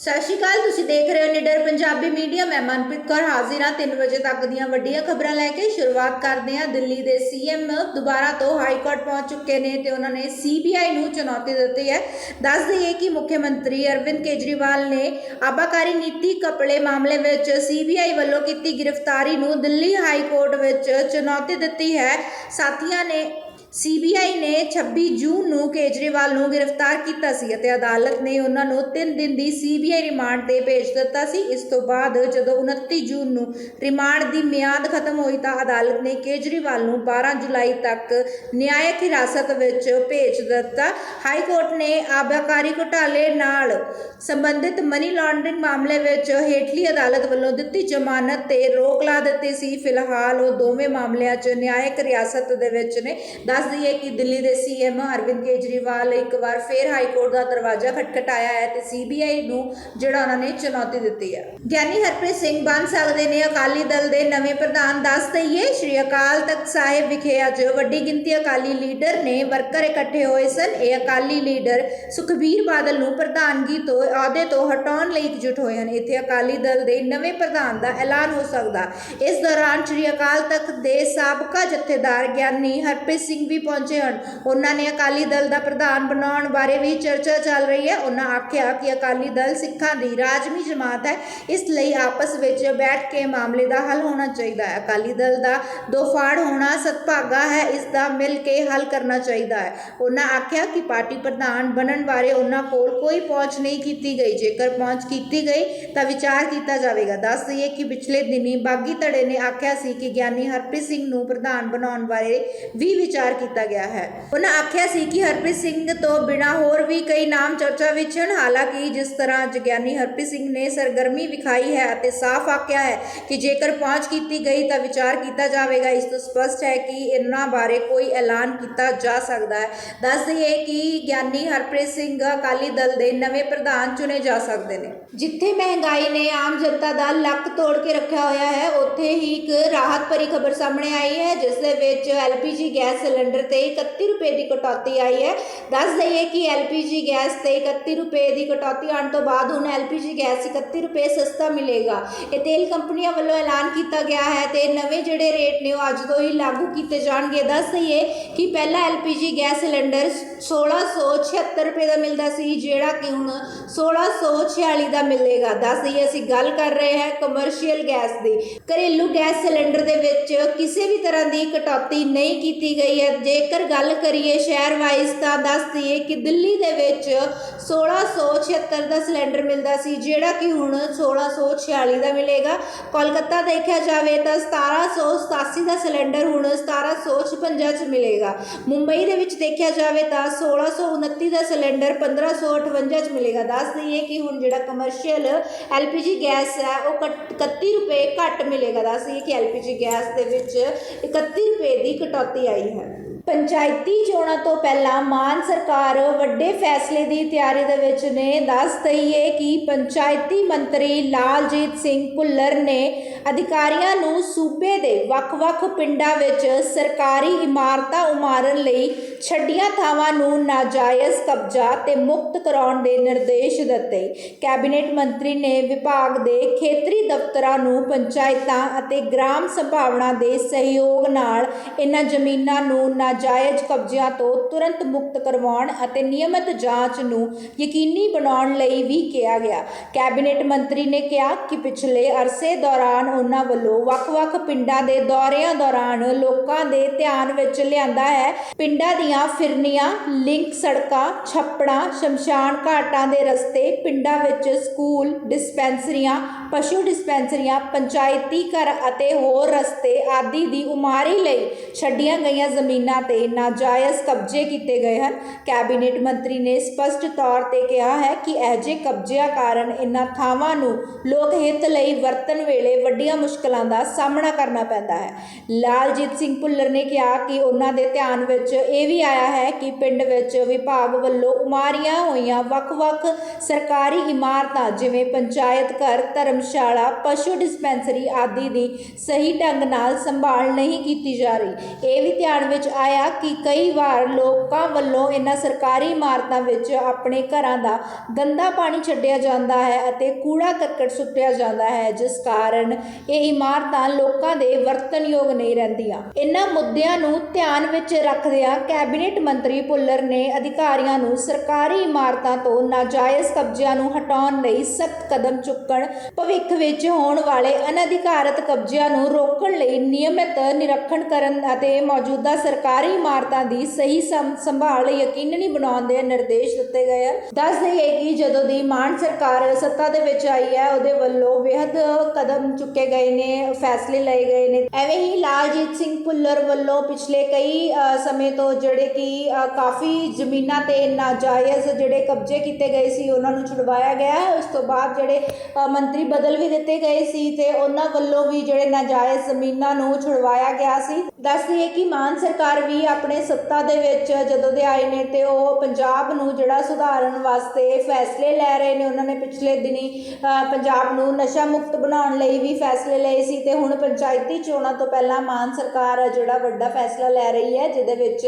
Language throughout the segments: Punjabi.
ਸਤਿ ਸ਼੍ਰੀ ਅਕਾਲ, ਤੁਸੀਂ ਦੇਖ ਰਹੇ ਹੋ ਨਿਡਰ ਪੰਜਾਬੀ ਮੀਡੀਆ। ਮੈਂ ਮਨਪ੍ਰੀਤ ਕੌਰ ਹਾਜ਼ਰ ਹਾਂ। 3 ਵਜੇ ਤੱਕ ਦੀਆਂ ਵੱਡੀਆਂ ਖਬਰਾਂ ਲੈ ਕੇ ਸ਼ੁਰੂਆਤ ਕਰਦੇ ਹਾਂ। ਦਿੱਲੀ ਦੇ ਸੀਐਮ ਦੁਬਾਰਾ ਤੋਂ ਹਾਈ ਕੋਰਟ ਪਹੁੰਚ ਚੁੱਕੇ ਨੇ ਤੇ ਉਹਨਾਂ ਨੇ ਸੀਬੀਆਈ ਨੂੰ ਚੁਣੌਤੀ ਦਿੱਤੀ ਹੈ। ਦੱਸ ਦਈਏ ਕਿ ਮੁੱਖ ਮੰਤਰੀ ਅਰਵਿੰਦ ਕੇਜਰੀਵਾਲ ਨੇ ਆਬਾਕਾਰੀ ਨੀਤੀ ਕਪੜੇ ਮਾਮਲੇ ਵਿੱਚ ਸੀਬੀਆਈ ਵੱਲੋਂ ਕੀਤੀ ਗ੍ਰਿਫਤਾਰੀ ਨੂੰ ਦਿੱਲੀ ਹਾਈ ਕੋਰਟ ਵਿੱਚ ਚੁਣੌਤੀ ਦਿੱਤੀ ਹੈ। ਸਾਥੀਆਂ ਨੇ ਸੀਬੀਆਈ ਨੇ 26 ਜੂਨ ਨੂੰ ਕੇਜਰੀਵਾਲ ਨੂੰ ਗ੍ਰਿਫਤਾਰ ਕੀਤਾ ਸੀ ਅਤੇ ਅਦਾਲਤ ਨੇ ਉਹਨਾਂ ਨੂੰ 3 ਦਿਨ ਦੀ ਸੀਬੀਆਈ ਰਿਮਾਂਡ ਤੇ ਭੇਜ ਦਿੱਤਾ ਸੀ। ਇਸ ਤੋਂ ਬਾਅਦ ਜਦੋਂ 29 ਜੂਨ ਨੂੰ ਰਿਮਾਂਡ ਦੀ ਮਿਆਦ ਖਤਮ ਹੋਈ ਤਾਂ ਅਦਾਲਤ ਨੇ ਕੇਜਰੀਵਾਲ ਨੂੰ 12 ਜੁਲਾਈ ਤੱਕ ਨਿਆਇਕ ਹਿਰਾਸਤ ਵਿੱਚ ਭੇਜ ਦਿੱਤਾ। ਹਾਈ ਕੋਰਟ ਨੇ ਆਬਾਕਾਰੀ ਘੁਟਾਲੇ ਨਾਲ ਸੰਬੰਧਿਤ ਮਨੀ ਲਾਂਡਰਿੰਗ ਮਾਮਲੇ ਵਿੱਚ ਹੇਠਲੀ ਅਦਾਲਤ ਵੱਲੋਂ ਦਿੱਤੀ ਜ਼ਮਾਨਤ ਤੇ ਰੋਕ ਲਾ ਦਿੱਤੀ ਸੀ। ਫਿਲਹਾਲ ਉਹ ਦੋਵੇਂ ਮਾਮਲਿਆਂ 'ਚ ਨਿਆਇਕ ਰਿਆਸਤ ਦੇ ਵਿੱਚ ਨੇ। ਦੱਸ ਦਈਏ ਕਿ ਦਿੱਲੀ ਦੇ ਸੀਐਮ ਅਰਵਿੰਦ ਕੇਜਰੀਵਾਲ ਇੱਕ ਵਾਰ ਫੇਰ ਹਾਈ ਕੋਰਟ ਦਾ ਦਰਵਾਜ਼ਾ ਖਟਖਟਾਇਆ ਹੈ ਤੇ ਸੀਬੀਆਈ ਨੂੰ ਜਿਹੜਾ ਉਹਨਾਂ ਨੇ ਚੁਣੌਤੀ ਦਿੱਤੀ ਹੈ। ਗਿਆਨੀ ਹਰਪ੍ਰੀਤ ਸਿੰਘ ਬਣ ਸਕਦੇ ਨੇ, ਅਕਾਲੀ ਦਲ ਦੇ ਨਵੇਂ ਪ੍ਰਧਾਨ ਦੱਸ ਦਈਏ, ਸ਼੍ਰੀ ਅਕਾਲ ਤਖਤ ਸਾਹਿਬ ਵਿਖੇ ਅੱਜ ਵੱਡੀ ਗਿਣਤੀ ਅਕਾਲੀ ਲੀਡਰ ਨੇ ਵਰਕਰ ਇਕੱਠੇ ਹੋਏ ਸਨ। ਇਹ ਅਕਾਲੀ ਲੀਡਰ ਸੁਖਬੀਰ ਬਾਦਲ ਨੂੰ ਪ੍ਰਧਾਨਗੀ ਤੋਂ, ਅਹੁਦੇ ਤੋਂ ਹਟਾਉਣ ਲਈ ਇਕਜੁੱਟ ਹੋਏ ਹਨ। ਇੱਥੇ ਅਕਾਲੀ ਦਲ ਦੇ ਨਵੇਂ ਪ੍ਰਧਾਨ ਦਾ ਐਲਾਨ ਹੋ ਸਕਦਾ। ਇਸ ਦੌਰਾਨ ਸ਼੍ਰੀ ਅਕਾਲ ਤਖਤ ਦੇ ਸਾਬਕਾ ਜਥੇਦਾਰ ਗਿਆਨੀ ਹਰਪ੍ਰੀਤ ਸਿੰਘ ਵੀ ਪਹੁੰਚੇ ਹਨ। ਉਹਨਾਂ ਨੇ ਅਕਾਲੀ ਦਲ ਦਾ ਪ੍ਰਧਾਨ ਬਣਾਉਣ ਬਾਰੇ ਵੀ ਚਰਚਾ ਚੱਲ ਰਹੀ ਹੈ। ਉਹਨਾਂ ਆਖਿਆ ਕਿ ਅਕਾਲੀ ਦਲ ਸਿੱਖਾਂ ਦੀ ਰਾਜਮੀ ਜਮਾਤ ਹੈ। ਇਸ ਲਈ ਆਪਸ ਵਿੱਚ ਬੈਠ ਕੇ ਮਾਮਲੇ ਦਾ ਹੱਲ ਹੋਣਾ ਚਾਹੀਦਾ ਹੈ। ਅਕਾਲੀ ਦਲ ਦਾ ਦੋ ਫਾੜ ਹੋਣਾ ਸਦਭਾਗਾ ਹੈ। ਇਸ ਦਾ ਮਿਲ ਕੇ ਹੱਲ ਕਰਨਾ ਚਾਹੀਦਾ ਹੈ। ਉਹਨਾਂ ਆਖਿਆ ਕਿ ਪਾਰਟੀ ਪ੍ਰਧਾਨ ਬਣਨ ਬਾਰੇ ਉਹਨਾਂ ਕੋਲ ਕੋਈ ਪਹੁੰਚ ਨਹੀਂ ਕੀਤੀ ਗਈ। ਜੇਕਰ ਪਹੁੰਚ ਕੀਤੀ ਗਈ ਤਾਂ ਵਿਚਾਰ ਕੀਤਾ ਜਾਵੇਗਾ। ਦੱਸ ਦਈਏ ਕਿ ਪਿਛਲੇ ਦਿਨੀ ਬਾਗੀ ਧੜੇ ਨੇ ਆਖਿਆ ਸੀ ਕਿ ਗਿਆਨੀ ਹਰਪ੍ਰੀਤ ਸਿੰਘ ਨੂੰ ਪ੍ਰਧਾਨ ਬਣਾਉਣ ਬਾਰੇ ਵੀ ਵਿਚਾਰ ਕੀਤਾ ਗਿਆ ਹੈ। ਉਹਨਾਂ ਆਖਿਆ ਸੀ ਕਿ ਹਰਪ੍ਰੀਤ ਸਿੰਘ ਤੋਂ ਬਿਨਾਂ ਹੋਰ ਵੀ ਕਈ ਨਾਮ ਚਰਚਾ ਵਿੱਚ ਹਨ। ਹਾਲਾਂਕਿ ਜਿਸ ਤਰ੍ਹਾਂ ਅੱਜ ਗਿਆਨੀ ਹਰਪ੍ਰੀਤ ਸਿੰਘ ਨੇ ਸਰਗਰਮੀ ਵਿਖਾਈ ਹੈ ਅਤੇ ਸਾਫ਼ ਆਖਿਆ ਹੈ ਕਿ ਜੇਕਰ ਪਹੁੰਚ ਕੀਤੀ ਗਈ ਤਾਂ ਵਿਚਾਰ ਕੀਤਾ ਜਾਵੇਗਾ। ਇਸ ਤੋਂ ਸਪਸ਼ਟ ਹੈ ਕਿ ਇਹਨਾਂ ਬਾਰੇ ਕੋਈ ਐਲਾਨ ਕੀਤਾ ਜਾ ਸਕਦਾ ਹੈ। ਦੱਸ ਦਈਏ ਕਿ ਗਿਆਨੀ ਹਰਪ੍ਰੀਤ ਸਿੰਘ ਅਕਾਲੀ ਦਲ ਦੇ ਨਵੇਂ ਪ੍ਰਧਾਨ ਚੁਣੇ ਜਾ ਸਕਦੇ ਨੇ। ਜਿੱਥੇ ਮਹਿੰਗਾਈ ਨੇ ਆਮ ਜਨਤਾ ਦਾ ਲੱਕ ਤੋੜ ਕੇ ਰੱਖਿਆ ਹੋਇਆ ਹੈ, ਉੱਥੇ ਹੀ ਇੱਕ ਰਾਹਤ ਭਰੀ ਖਬਰ ਸਾਹਮਣੇ ਆਈ ਹੈ, ਜਿਸ ਦੇ ਵਿੱਚ ਐਲਪੀਜੀ ਗੈਸ ਸਿਲੰਡਰ ਤੇ 31 ਰੁਪਏ ਦੀ ਕਟੌਤੀ ਆਈ ਹੈ। ਦੱਸ ਦਈਏ ਕਿ ਐਲਪੀਜੀ ਗੈਸ ਤੇ 31 ਰੁਪਏ ਦੀ ਕਟੌਤੀ ਆਉਣ ਤੋਂ ਬਾਅਦ ਹੁਣ ਐਲਪੀਜੀ ਗੈਸ 31 ਰੁਪਏ ਸਸਤਾ ਮਿਲੇਗਾ। ਇਹ ਤੇਲ ਕੰਪਨੀਆਂ ਵੱਲੋਂ ਐਲਾਨ ਕੀਤਾ ਗਿਆ ਹੈ ਤੇ ਨਵੇਂ ਜਿਹੜੇ ਰੇਟ ਨੇ ਉਹ ਅੱਜ ਤੋਂ ਹੀ ਲਾਗੂ ਕੀਤੇ ਜਾਣਗੇ। ਦੱਸ ਦਈਏ ਕਿ ਪਹਿਲਾ ਐਲਪੀਜੀ ਗੈਸ ਸਿਲੰਡਰ 1676 ਰੁਪਏ ਦਾ ਮਿਲਦਾ ਸੀ, ਜਿਹੜਾ ਕਿ ਹੁਣ 1646 ਦਾ ਮਿਲੇਗਾ। ਦੱਸ ਦਈਏ, ਅਸੀਂ ਗੱਲ ਕਰ ਰਹੇ ਹਾਂ ਕਮਰਸ਼ੀਅਲ ਗੈਸ ਦੀ। ਘਰੇਲੂ ਗੈਸ ਸਿਲੰਡਰ ਦੇ ਵਿੱਚ ਕਿਸੇ ਵੀ ਤਰ੍ਹਾਂ ਦੀ ਕਟੌਤੀ ਨਹੀਂ ਕੀਤੀ ਗਈ ਹੈ। ਜੇਕਰ ਗੱਲ ਕਰੀਏ ਸ਼ਹਿਰ ਵਾਈਜ਼ ਤਾਂ ਦੱਸ ਦਈਏ ਕਿ ਦਿੱਲੀ ਦੇ ਵਿੱਚ 1676 ਦਾ ਸਿਲੰਡਰ ਮਿਲਦਾ ਸੀ, ਜਿਹੜਾ ਕਿ ਹੁਣ 1646 ਦਾ ਮਿਲੇਗਾ। ਕੋਲਕਾਤਾ ਦੇਖਿਆ ਜਾਵੇ ਤਾਂ 1787 ਦਾ ਸਿਲੰਡਰ ਹੁਣ 1756 ਚ ਮਿਲੇਗਾ। ਮੁੰਬਈ ਦੇ ਵਿੱਚ ਦੇਖਿਆ ਜਾਵੇ ਤਾਂ 1629 ਦਾ ਸਿਲੰਡਰ 1558 ਚ ਮਿਲੇਗਾ। ਦੱਸ ਦਈਏ ਕਿ ਹੁਣ ਜਿਹੜਾ ਕਮਰਸ਼ੀਅਲ ਐਲਪੀਜੀ ਗੈਸ ਹੈ, ਉਹ ਕੱਟ- 31 ਰੁਪਏ ਘੱਟ ਮਿਲੇਗਾ। ਦੱਸ ਦਈਏ ਕਿ ਐਲਪੀਜੀ ਗੈਸ ਦੇ ਵਿੱਚ 31 ਰੁਪਏ ਦੀ ਕਟੌਤੀ ਆਈ ਹੈ। ਪੰਚਾਇਤੀ ਚੋਣਾਂ ਤੋਂ ਪਹਿਲਾਂ ਮਾਨ ਸਰਕਾਰ ਵੱਡੇ ਫੈਸਲੇ ਦੀ ਤਿਆਰੀ ਦੇ ਵਿੱਚ ਨੇ। ਦੱਸ ਦਈਏ ਕਿ ਪੰਚਾਇਤੀ ਮੰਤਰੀ ਲਾਲਜੀਤ ਸਿੰਘ ਭੁੱਲਰ ਨੇ ਅਧਿਕਾਰੀਆਂ ਨੂੰ ਸੂਬੇ ਦੇ ਵੱਖ-ਵੱਖ ਪਿੰਡਾਂ ਵਿੱਚ ਸਰਕਾਰੀ ਇਮਾਰਤਾਂ ਉਮਾਰਨ ਲਈ ਛੱਡੀਆਂ ਥਾਵਾਂ ਨੂੰ ਨਾਜਾਇਜ਼ ਕਬਜ਼ਾ ਤੇ ਮੁਕਤ ਕਰਾਉਣ ਦੇ ਨਿਰਦੇਸ਼ ਦਿੱਤੇ। ਕੈਬਨਿਟ ਮੰਤਰੀ ਨੇ ਵਿਭਾਗ ਦੇ ਖੇਤਰੀ ਦਫ਼ਤਰਾਂ ਨੂੰ ਪੰਚਾਇਤਾਂ ਅਤੇ ਗ੍ਰਾਮ ਸੰਭਾਵਨਾ ਦੇ ਸਹਿਯੋਗ ਨਾਲ ਇਹਨਾਂ ਜ਼ਮੀਨਾਂ ਨੂੰ ਨਾਜਾਇਜ਼ ਕਬਜ਼ਿਆਂ ਤੋਂ ਤੁਰੰਤ ਮੁਕਤ ਕਰਵਾਉਣ ਅਤੇ ਨਿਯਮਤ ਜਾਂਚ ਨੂੰ ਯਕੀਨੀ ਬਣਾਉਣ ਲਈ ਵੀ ਕਿਹਾ ਗਿਆ। ਕੈਬਨਿਟ ਮੰਤਰੀ ਨੇ ਕਿਹਾ ਕਿ ਪਿਛਲੇ ਅਰਸੇ ਦੌਰਾਨ ਉਹਨਾਂ ਵੱਲੋਂ ਵੱਖ-ਵੱਖ ਪਿੰਡਾਂ ਦੇ ਦੌਰਿਆਂ ਦੌਰਾਨ ਲੋਕਾਂ ਦੇ ਧਿਆਨ ਵਿੱਚ ਲਿਆਂਦਾ ਹੈ। ਪਿੰਡਾਂ ਦੀਆਂ ਫਿਰਨੀਆਂ, ਲਿੰਕ ਸੜਕਾਂ, ਛੱਪੜਾਂ, ਸ਼ਮਸ਼ਾਨ ਘਾਟਾਂ ਦੇ ਰਸਤੇ, ਪਿੰਡਾਂ ਵਿੱਚ ਸਕੂਲ ਡਿਸਪੈਂਸਰੀਆਂ, ਪਸ਼ੂ ਡਿਸਪੈਂਸਰੀਆਂ, ਪੰਚਾਇਤੀ ਘਰ ਅਤੇ ਹੋਰ ਰਸਤੇ ਆਦਿ ਦੀ ਉਮਾਰੀ ਲਈ ਛੱਡੀਆਂ ਗਈਆਂ ਜ਼ਮੀਨਾਂ ਤੇ ਨਾਜਾਇਜ਼ ਕਬਜ਼ੇ ਕੀਤੇ ਗਏ ਹਨ। ਕੈਬਨਿਟ ਮੰਤਰੀ ਨੇ ਸਪਸ਼ਟ ਤੌਰ ਤੇ ਕਿਹਾ ਹੈ ਕਿ ਅਜਿਹੇ ਕਬਜ਼ਿਆਂ ਕਾਰਨ ਇਨ੍ਹਾਂ ਥਾਵਾਂ ਨੂੰ ਲੋਕ ਹਿੱਤ ਲਈ ਵਰਤਣ ਵੇਲੇ ਵੱਡੀਆਂ ਮੁਸ਼ਕਲਾਂ ਦਾ ਸਾਹਮਣਾ ਕਰਨਾ ਪੈਂਦਾ ਹੈ। ਲਾਲਜੀਤ ਸਿੰਘ ਭੁੱਲਰ ਨੇ ਕਿਹਾ ਕਿ ਉਹਨਾਂ ਦੇ ਧਿਆਨ ਵਿੱਚ ਇਹ ਵੀ ਆਇਆ ਹੈ ਕਿ ਪਿੰਡ ਵਿੱਚ ਵਿਭਾਗ ਵੱਲੋਂ ਉਮਾਰੀਆਂ ਹੋਈਆਂ ਵੱਖ-ਵੱਖ ਸਰਕਾਰੀ ਇਮਾਰਤਾਂ, ਜਿਵੇਂ ਪੰਚਾਇਤ ਘਰ, ਧਰਮਸ਼ਾਲਾ, ਪਸ਼ੂ ਡਿਸਪੈਂਸਰੀ ਆਦਿ ਦੀ ਸਹੀ ਢੰਗ ਨਾਲ ਸੰਭਾਲ ਨਹੀਂ ਕੀਤੀ ਜਾ ਰਹੀ। ਇਹ ਵੀ ਧਿਆਨ ਵਿੱਚ ਆਇਆ ਆ ਕਿ ਕਈ ਵਾਰ ਲੋਕਾਂ ਵੱਲੋਂ ਇਹਨਾਂ ਸਰਕਾਰੀ ਇਮਾਰਤਾਂ ਵਿੱਚ ਆਪਣੇ ਘਰਾਂ ਦਾ ਗੰਦਾ ਪਾਣੀ ਛੱਡਿਆ ਜਾਂਦਾ ਹੈ ਅਤੇ ਕੂੜਾ ਕਰਕਟ ਸੁੱਟਿਆ ਜਾਂਦਾ ਹੈ, ਜਿਸ ਕਾਰਨ ਇਹ ਇਮਾਰਤਾਂ ਲੋਕਾਂ ਦੇ ਵਰਤਨਯੋਗ ਨਹੀਂ ਰਹਿੰਦੀਆਂ। ਇਹਨਾਂ ਮੁੱਦਿਆਂ ਨੂੰ ਧਿਆਨ ਵਿੱਚ ਰੱਖਦਿਆਂ ਕੈਬਨਿਟ ਮੰਤਰੀ ਭੁੱਲਰ ਨੇ ਅਧਿਕਾਰੀਆਂ ਨੂੰ ਸਰਕਾਰੀ ਇਮਾਰਤਾਂ ਤੋਂ ਨਾਜਾਇਜ਼ ਕਬਜ਼ਿਆਂ ਨੂੰ ਹਟਾਉਣ ਲਈ ਸਖਤ ਕਦਮ ਚੁੱਕਣ, ਭਵਿੱਖ ਵਿੱਚ ਹੋਣ ਵਾਲੇ ਅਨਧਿਕਾਰਤ ਕਬਜ਼ਿਆਂ ਨੂੰ ਰੋਕਣ ਲਈ ਨਿਯਮਿਤ ਨਿਰੀਖਣ ਕਰਨ ਅਤੇ ਮੌਜੂਦਾ ਸਰਕਾਰ ਇਮਾਰਤਾਂ ਦੀ ਸਹੀ ਸੰ- ਸੰਭਾਲ ਯਕੀਨੀ ਬਣਾਉਣ ਦੇ ਨਿਰਦੇਸ਼ ਦਿੱਤੇ ਗਏ ਹਨ। ਦੱਸ ਦਈਏ ਕਿ ਜਦੋਂ ਦੀ ਮਾਨ ਸਰਕਾਰ ਸੱਤਾ ਦੇ ਵਿੱਚ ਆਈ ਹੈ, ਉਹਦੇ ਵੱਲੋਂ ਬੇहद ਕਦਮ ਚੁੱਕੇ ਗਏ ਨੇ, ਫੈਸਲੇ ਲਏ ਗਏ ਨੇ। ਐਵੇਂ ਹੀ ਲਾਲਜੀਤ ਸਿੰਘ ਭੁੱਲਰ ਵੱਲੋਂ ਪਿਛਲੇ ਕਈ ਸਮੇਂ ਤੋਂ ਜਿਹੜੇ ਕਿ ਕਾਫੀ ਜ਼ਮੀਨਾਂ ਤੇ ਨਾਜਾਇਜ਼ ਜਿਹੜੇ ਕਬਜ਼ੇ ਕੀਤੇ ਗਏ ਸੀ, ਉਹਨਾਂ ਨੂੰ ਛੁਡਵਾਇਆ ਗਿਆ ਹੈ। ਉਸ ਤੋਂ ਬਾਅਦ ਜਿਹੜੇ ਮੰਤਰੀ ਬਦਲ ਵੀ ਦਿੱਤੇ ਗਏ ਸੀ ਤੇ ਉਹਨਾਂ ਵੱਲੋਂ ਵੀ ਜਿਹੜੇ ਨਾਜਾਇਜ਼ ਜ਼ਮੀਨਾਂ ਨੂੰ ਛੁਡਵਾਇਆ ਗਿਆ ਸੀ। ਦੱਸ ਦਈਏ ਕਿ ਮਾਨ ਸਰਕਾਰ ਵੀ ਆਪਣੇ ਸੱਤਾ ਦੇ ਵਿੱਚ ਜਦੋਂ ਦੇ ਆਏ ਨੇ ਤੇ ਉਹ ਪੰਜਾਬ ਨੂੰ ਜਿਹੜਾ ਸੁਧਾਰਨ ਵਾਸਤੇ ਫੈਸਲੇ ਲੈ ਰਹੇ ਨੇ, ਉਹਨਾਂ ਨੇ ਪਿਛਲੇ ਦਿਨੀ ਪੰਜਾਬ ਨੂੰ ਨਸ਼ਾ ਮੁਕਤ ਬਣਾਉਣ ਲਈ ਵੀ ਫੈਸਲੇ ਲਏ ਸੀ ਤੇ ਹੁਣ ਪੰਚਾਇਤੀ ਚੋਣਾਂ ਤੋਂ ਪਹਿਲਾਂ ਮਾਨ ਸਰਕਾਰ ਜਿਹੜਾ ਵੱਡਾ ਫੈਸਲਾ ਲੈ ਰਹੀ ਹੈ, ਜਿਹਦੇ ਵਿੱਚ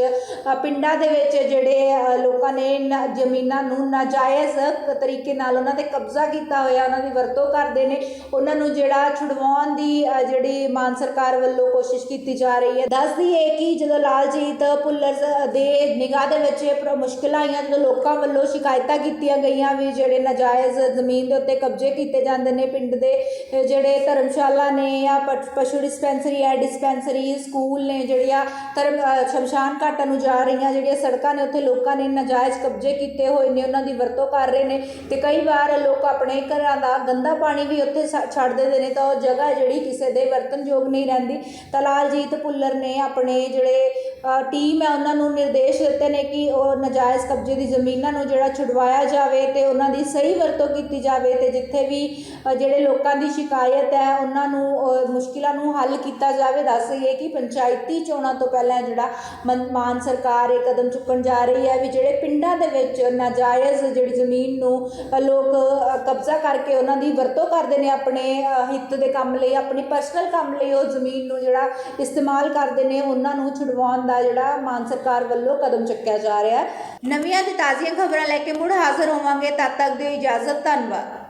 ਪਿੰਡਾਂ ਦੇ ਵਿੱਚ ਜਿਹੜੇ ਲੋਕਾਂ ਨੇ ਜ਼ਮੀਨਾਂ ਨੂੰ ਨਾਜਾਇਜ਼ ਤਰੀਕੇ ਨਾਲ ਉਹਨਾਂ ਤੇ ਕਬਜ਼ਾ ਕੀਤਾ ਹੋਇਆ, ਉਹਨਾਂ ਦੀ ਵਰਤੋਂ ਕਰਦੇ ਨੇ, ਉਹਨਾਂ ਨੂੰ ਜਿਹੜਾ ਛੁਡਵਾਉਣ ਦੀ ਜਿਹੜੀ ਮਾਨ ਸਰਕਾਰ ਵੱਲੋਂ ਕੋਸ਼ਿਸ਼ ਕੀਤੀ ਜਾ ਰਹੀ ਹੈ। ਦੱਸਦੀ ਹੈ ਕਿ ਜਦੋਂ ਲਾਲ ਭੁੱਲਰ ਸ- ਦੇ ਨਿਗਾਹ ਦੇ ਵਿੱਚ ਇਹ ਪ੍ਰ- ਮੁਸ਼ਕਿਲਾਂ ਆਈਆਂ ਜਦੋਂ ਲੋਕਾਂ ਵੱਲੋਂ ਸ਼ਿਕਾਇਤਾਂ ਕੀਤੀਆਂ ਗਈਆਂ ਵੀ ਜਿਹੜੇ ਨਾਜਾਇਜ਼ ਜ਼ਮੀਨ ਦੇ ਉੱਤੇ ਕਬਜ਼ੇ ਕੀਤੇ ਜਾਂਦੇ ਨੇ ਪਿੰਡ ਦੇ ਜਿਹੜੇ ਧਰਮਸ਼ਾਲਾ ਨੇ ਜਾਂ ਪਸ਼ੂ ਡਿਸਪੈਂਸਰੀ ਹੈ, ਡਿਸਪੈਂਸਰੀ ਸਕੂਲ ਨੇ, ਜਿਹੜੀਆਂ ਧਰਮ ਸ਼ਮਸ਼ਾਨ ਘਾਟਾਂ ਨੂੰ ਜਾ ਰਹੀਆਂ, ਜਿਹੜੀਆਂ ਸੜਕਾਂ ਨੇ, ਉੱਥੇ ਲੋਕਾਂ ਨੇ ਨਾਜਾਇਜ਼ ਕਬਜ਼ੇ ਕੀਤੇ ਹੋਏ ਨੇ, ਉਹਨਾਂ ਦੀ ਵਰਤੋਂ ਕਰ ਰਹੇ ਨੇ ਤੇ ਕਈ ਵਾਰ ਲੋਕ ਆਪਣੇ ਘਰਾਂ ਦਾ ਗੰਦਾ ਪਾਣੀ ਵੀ ਉੱਥੇ ਛ- ਛੱਡ ਦਿੰਦੇ ਨੇ ਤਾਂ ਉਹ ਜਗ੍ਹਾ ਜਿਹੜੀ ਕਿਸੇ ਦੇ ਵਰਤਨਯੋਗ ਨਹੀਂ ਰਹਿੰਦੀ। ਤਾਂ ਲਾਲਜੀਤ ਭੁੱਲਰ ਨੇ ਆਪਣੇ ਜਿਹੜੇ ਟੀਮ ਹੈ, ਉਹਨਾਂ ਨੂੰ ਨਿਰਦੇਸ਼ ਦਿੱਤੇ ਨੇ ਕਿ ਉਹ ਨਾਜਾਇਜ਼ ਕਬਜ਼ੇ ਦੀ ਜ਼ਮੀਨਾਂ ਨੂੰ ਜਿਹੜਾ ਛੁਡਵਾਇਆ ਜਾਵੇ ਤੇ ਉਹਨਾਂ ਦੀ ਸਹੀ ਵਰਤੋਂ ਕੀਤੀ ਜਾਵੇ ਤੇ ਜਿੱਥੇ ਵੀ ਜਿਹੜੇ ਲੋਕਾਂ ਦੀ ਸ਼ਿਕਾਇਤ ਹੈ, ਉਹਨਾਂ ਨੂੰ ਮੁਸ਼ਕਿਲਾਂ ਨੂੰ ਹੱਲ ਕੀਤਾ ਜਾਵੇ। ਦੱਸ ਦਈਏ ਕਿ ਪੰਚਾਇਤੀ ਚੋਣਾਂ ਤੋਂ ਪਹਿਲਾਂ ਜਿਹੜਾ ਮਨ- ਮਾਨ ਸਰਕਾਰ ਇਹ ਕਦਮ ਚੁੱਕਣ ਜਾ ਰਹੀ ਹੈ ਵੀ ਜਿਹੜੇ ਪਿੰਡਾਂ ਦੇ ਵਿੱਚ ਨਾਜਾਇਜ਼ ਜਿਹੜੀ ਜ਼ਮੀਨ ਨੂੰ ਲੋਕ ਕਬਜ਼ਾ ਕਰਕੇ ਉਹਨਾਂ ਦੀ ਵਰਤੋਂ ਕਰਦੇ ਨੇ ਆਪਣੇ ਹਿੱਤ ਦੇ ਕੰਮ ਲਈ, ਆਪਣੀ ਪਰਸਨਲ ਕੰਮ ਲਈ ਉਹ ਜ਼ਮੀਨ ਨੂੰ ਜਿਹੜਾ ਇਸਤੇਮਾਲ ਕਰਦੇ ਨੇ, ਉਹਨਾਂ ਨੂੰ ਛੁਡਵਾਉਣ ਦਾ ਜਿਹੜਾ ਮਾਨ ਸਰਕਾਰ ਵੱਲੋਂ ਕਦਮ ਚੁੱਕਿਆ ਜਾ ਰਿਹਾ ਨਵੀਆਂ ਤੇ ਤਾਜ਼ੀਆਂ ਖਬਰਾਂ ਲੈ ਕੇ ਮੁੜ ਹਾਜ਼ਰ ਹੋਵਾਂਗੇ। ਤਦ ਤੱਕ ਦੀ ਇਜਾਜ਼ਤ, ਧੰਨਵਾਦ।